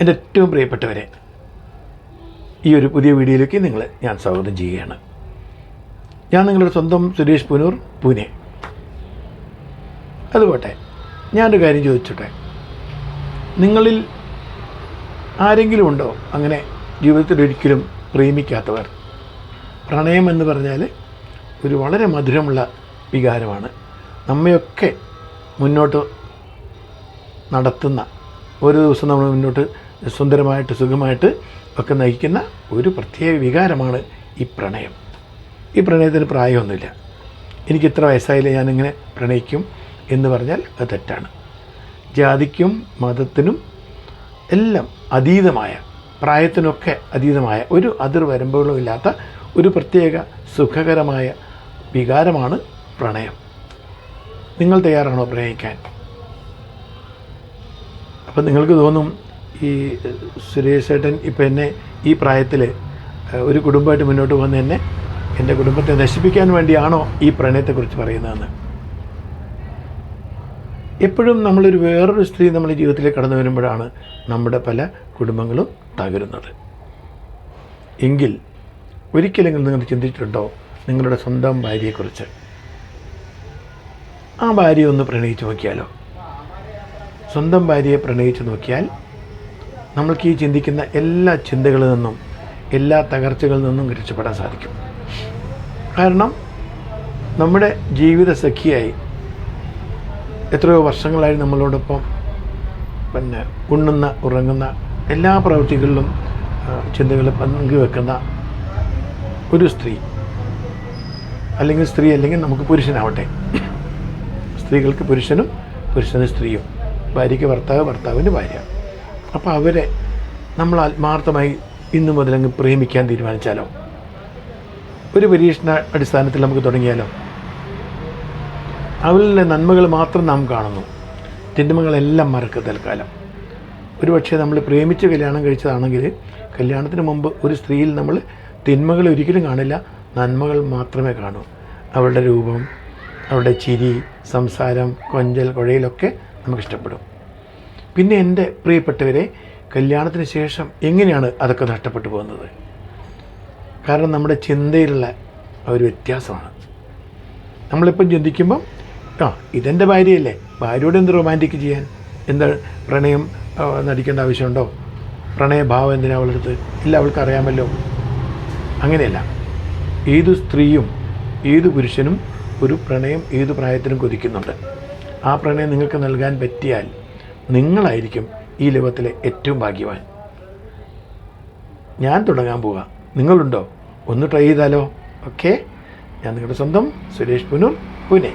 എന്റെ ഏറ്റവും പ്രിയപ്പെട്ടവരെ ഈ ഒരു പുതിയ വീഡിയോയിലേക്ക് നിങ്ങളെ ഞാൻ സ്വാഗതം ചെയ്യുകയാണ്. ഞാൻ നിങ്ങളുടെ സ്വന്തം സുരേഷ് പുനൂർ പൂനെ. അതുപോട്ടെ ഞാനൊരു കാര്യം ചോദിച്ചോട്ടെ. നിങ്ങളിൽ ആരെങ്കിലും ഉണ്ടോ അങ്ങനെ ജീവിതത്തിൽ ഒരിക്കലും പ്രേമിക്കാത്തവർ? പ്രണയം എന്ന് പറഞ്ഞാൽ ഒരു വളരെ മധുരമുള്ള വികാരമാണ്. നമ്മയൊക്കെ മുന്നോട്ട് നടത്തുന്ന ഓരോ ദിവസം നമ്മൾ മുന്നോട്ട് സുന്ദരമായിട്ട് സുഖമായിട്ട് ഒക്കെ നയിക്കുന്ന ഒരു പ്രത്യേക വികാരമാണ് ഈ പ്രണയം. ഈ പ്രണയത്തിന് പ്രായമൊന്നുമില്ല. എനിക്ക് ഇത്ര വയസ്സായില്ല ഞാനിങ്ങനെ പ്രണയിക്കും എന്ന് പറഞ്ഞാൽ അത് തെറ്റാണ്. ജാതിക്കും മതത്തിനും എല്ലാം അതീതമായ പ്രായത്തിനൊക്കെ അതീതമായ ഒരു അതിർ വരമ്പുകളും ഇല്ലാത്ത ഒരു പ്രത്യേക സുഖകരമായ വികാരമാണ് പ്രണയം. നിങ്ങൾ തയ്യാറാണോ പ്രണയിക്കാൻ? അപ്പം നിങ്ങൾക്ക് തോന്നും ഈ സുരേഷ് ഏട്ടൻ ഇപ്പം എന്നെ ഈ പ്രായത്തിൽ ഒരു കുടുംബമായിട്ട് മുന്നോട്ട് പോകുന്ന എന്നെ എന്റെ കുടുംബത്തെ നശിപ്പിക്കാൻ വേണ്ടിയാണോ ഈ പ്രണയത്തെക്കുറിച്ച് പറയുന്നതെന്ന്? എപ്പോഴും നമ്മളൊരു വേറൊരു സ്ത്രീ നമ്മുടെ ജീവിതത്തിലേക്ക് കടന്നു വരുമ്പോഴാണ് നമ്മുടെ പല കുടുംബങ്ങളും തകരുന്നത്. എങ്കിൽ ഒരിക്കലെങ്കിലും നിങ്ങൾ ചിന്തിച്ചിട്ടുണ്ടോ നിങ്ങളുടെ സ്വന്തം ഭാര്യയെക്കുറിച്ച്? ആ ഭാര്യ ഒന്ന് പ്രണയിച്ച് നോക്കിയാലോ? സ്വന്തം ഭാര്യയെ പ്രണയിച്ചു നോക്കിയാൽ നമ്മൾക്ക് ഈ ചിന്തിക്കുന്ന എല്ലാ ചിന്തകളിൽ നിന്നും എല്ലാ തകർച്ചകളിൽ നിന്നും രക്ഷപ്പെടാൻ സാധിക്കും. കാരണം നമ്മുടെ ജീവിത സഖിയായി എത്രയോ വർഷങ്ങളായി നമ്മളോടൊപ്പം പിന്നെ ഉണ്ണുന്ന ഉറങ്ങുന്ന എല്ലാ പ്രവൃത്തികളിലും ചിന്തകൾ പങ്കുവെക്കുന്ന ഒരു സ്ത്രീ അല്ലെങ്കിൽ സ്ത്രീ അല്ലെങ്കിൽ നമുക്ക് പുരുഷനാവട്ടെ. സ്ത്രീകൾക്ക് പുരുഷനും പുരുഷന് സ്ത്രീയും. ഭാര്യയ്ക്ക് ഭർത്താവ് ഭർത്താവിന് ഭാര്യ. അപ്പോൾ അവരെ നമ്മൾ ആത്മാർത്ഥമായി ഇന്നു മുതൽ അങ്ങ് പ്രേമിക്കാൻ തീരുമാനിച്ചാലോ? ഒരു പരീക്ഷണ അടിസ്ഥാനത്തിൽ നമുക്ക് തുടങ്ങിയാലോ? അവരിലെ നന്മകൾ മാത്രം നാം കാണുന്നു. തിന്മകളെല്ലാം മറക്കുക തൽക്കാലം. ഒരു പക്ഷേ നമ്മൾ പ്രേമിച്ച് കല്യാണം കഴിച്ചതാണെങ്കിൽ കല്യാണത്തിന് മുമ്പ് ഒരു സ്ത്രീയിൽ നമ്മൾ തിന്മകൾ ഒരിക്കലും കാണില്ല നന്മകൾ മാത്രമേ കാണൂ. അവളുടെ രൂപം അവളുടെ ചിരി സംസാരം കൊഞ്ചൽ കുഴയിലൊക്കെ നമുക്ക് ഇഷ്ടപ്പെടും പിന്നെ എന്റെ പ്രിയപ്പെട്ടവരെ കല്യാണത്തിന് ശേഷം എങ്ങനെയാണ് അതൊക്കെ നഷ്ടപ്പെട്ടു പോകുന്നത്? കാരണം നമ്മുടെ ചിന്തയിലുള്ള ഒരു വ്യത്യാസമാണ്. നമ്മളിപ്പം ചിന്തിക്കുമ്പം ആ ഇതെന്റെ ഭാര്യയല്ലേ ഭാര്യയോട് എന്ത് റൊമാന്റിക് ചെയ്യാൻ? എന്താ പ്രണയം നടിക്കേണ്ട ആവശ്യമുണ്ടോ? പ്രണയഭാവം എന്തിനാ അവളെടുത്ത്? ഇല്ല അവൾക്ക് അറിയാമല്ലോ. അങ്ങനെയല്ല. ഏത് സ്ത്രീയും ഏത് പുരുഷനും ഒരു പ്രണയം ഏത് പ്രായത്തിനും കൊതിക്കുന്നുണ്ട്. ആ പ്രണയം നിങ്ങൾക്ക് നൽകാൻ പറ്റിയാൽ നിങ്ങളായിരിക്കും ഈ ലോകത്തിലെ ഏറ്റവും ഭാഗ്യവാൻ. ഞാൻ തുടങ്ങാൻ പോവുക നിങ്ങളുണ്ടോ? ഒന്ന് ട്രൈ ചെയ്താലോ? ഓക്കെ ഞാൻ നിങ്ങളുടെ സ്വന്തം സുരേഷ് പുനൂർ പൂനെ.